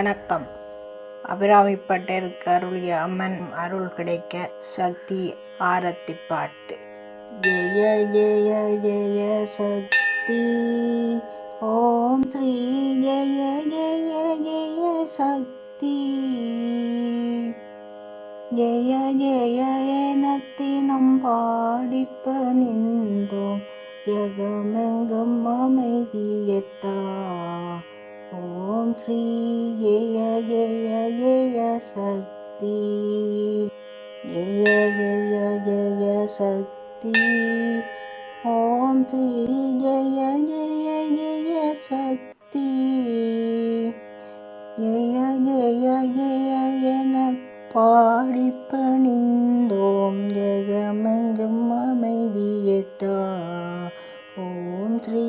வணக்கம். அபிராமிப்பட்டருக்கு அருளிய அம்மன் அருள் கிடைக்க சக்தி ஆரத்தி பாட்டு ஜெய ஜெய ஜெய சக்தி. ஓம் ஸ்ரீ ஜெய ஜெய ஜெய சக்தி. ஜெய ஜெய எனத்தினம் பாடிப்பணிந்தோம் ஜெகமெங்கும் அமைதியத்தா. ஓம் ஸ்ரீ ஏய ஜெய ஜெய சக்தி ஏய ஜெய ஜெய சக்தி ஓம் ஸ்ரீ ஜெய ஜெய ஜெய சக்தி ஜெய ஜெய ஜெய என பாடி பணிந்தோம் ஜெகமெங்கும் அமைதியத்தா ஓம் ஸ்ரீ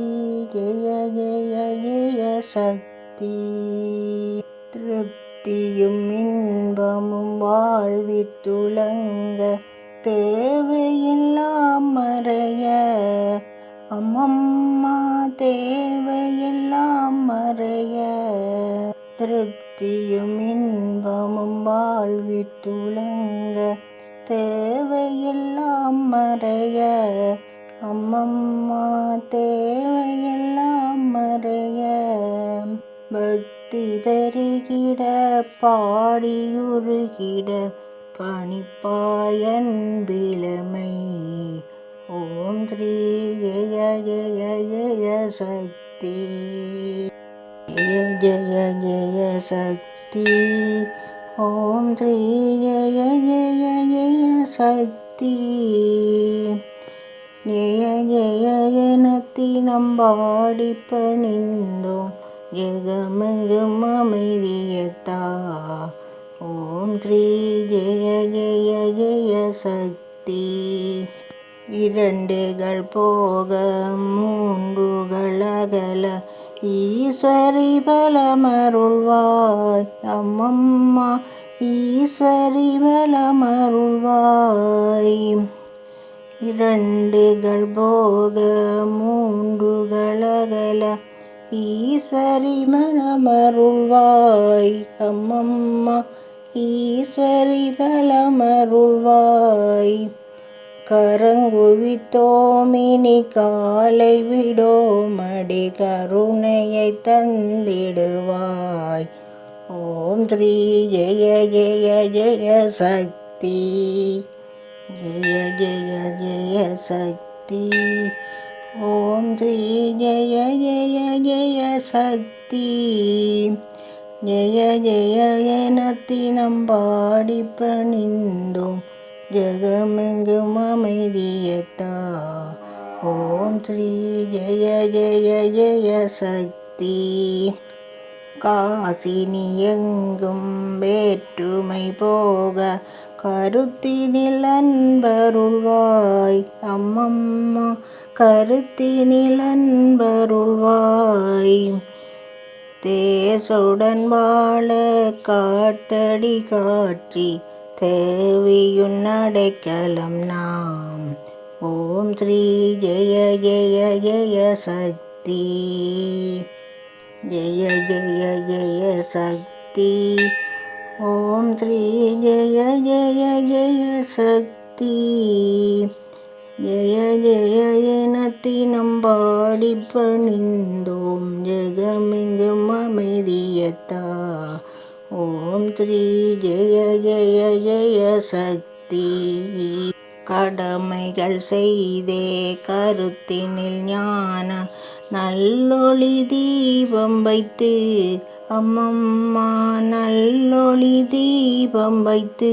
ஜெய ஜெய ஜெய சக்தி திருப்தி திருப்தியும் இன்பமும் வாழ்வித்துலங்க தேவையெல்லாம் மறைய. அம்மம்மா தேவையெல்லாம் மறைய. திருப்தியும் இன்பமும் வாழ்வித்துலங்க தேவையெல்லாம் மறைய. அம்மம்மா தேவையெல்லாம் மறைய. பக்தி பெருகிட பாடியுருகிட பணிப்பாயன் பிலமை ஓம் ஸ்ரீ ஜய ஜய ஜெய சக்தி ஜய ஜய ஜய சக்தி ஓம் ஸ்ரீ ஜய ஜய ஜெய சக்தி ஜய ஜய எனத்தினம் நம்பாடி பணிந்தோம் ஜெகமெங்கும் அமைதியத்தா ஓம் ஸ்ரீ ஜெய ஜெய ஜெய சக்தி. இரண்டுகள் போக மூன்றுகள் அகல. ஈஸ்வரி பலமருள்வாய் அம்மம்மா. ஈஸ்வரி பலமருள்வாய். இரண்டுகள் போக மூன்றுகள் அகல. ஈஸ்வரி மனமருள்வாய். அம்மம்மா ஈஸ்வரி பலமருள்வாய் கரங்குவித்தோமினி காலை விடோமடி கருணையை தந்திடுவாய். ஓம் ஸ்ரீ ஜெய ஜெய ஜெய சக்தி. ஜெய ஜெய ஜெய சக்தி. ஓம் ஸ்ரீ ஜெய ஜெய ஜெய சக்தி. ஜெய ஜெய எனத்தினம் பாடி பணிந்தோம். ஜெகமெங்கும் அமைதியத்தா ஓம் ஸ்ரீ ஜெய ஜெய ஜெய சக்தி. காசினி எங்கும் வேற்றுமை போக கருத்தினில் அன்பருள்வாய். அம்மம்மா கருத்தினிலன்பருள்வாய். தேசுடன் வாழ காட்டடி காட்சி தேவியுன் அடைக்கலம் நாம். ஓம் ஸ்ரீ ஜெய ஜெய ஜெய சக்தி. ஜெய ஜெய ஜெய சக்தி. ஓம் ஸ்ரீ ஜெய ஜெய ஜெய சக்தி. ஜெய ஜெய எனத்தினம் பாடி பணிந்தோம். ஜெகமெங்கும் அமைதியத்தா. ஓம் ஸ்ரீ ஜெய ஜெய ஜெய சக்தி கடமைகள் செய்தே கருத்தினில் ஞான. நல்லொளி தீபம் வைத்து அம்மம்மா நல்லொளி தீபம் வைத்து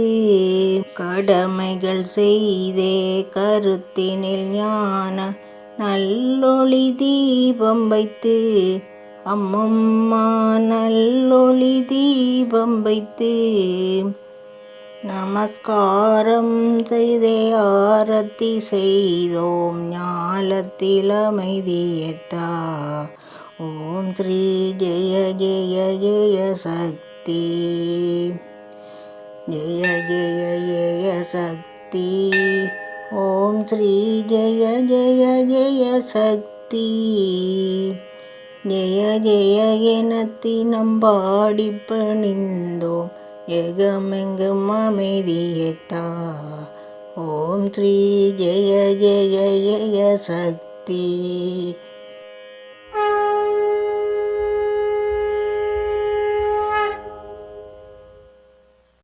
கடமைகள் செய்தே கருத்தினில் ஞான நல்லொளி தீபம் வைத்து அம்மம்மா நல்லொளி தீபம் வைத்து நமஸ்காரம் செய்தே ஆரத்தி செய்தோம் ஞாலத்தில் அமைதியத்தா. ஓம் ஸ்ரீ ஜெய ஜெய ஜெய சக்தி ஜெய ஜெய ஜெய சக்தி ஓம் ஸ்ரீ ஜெய ஜெய ஜெய சக்தி ஜெய ஜெய எனத்தினம் நம்பாடி பணிந்தோம் எகமெங்கும் அமைதியத்தா ஓம் ஸ்ரீ ஜெய ஜெய ஜெய சக்தி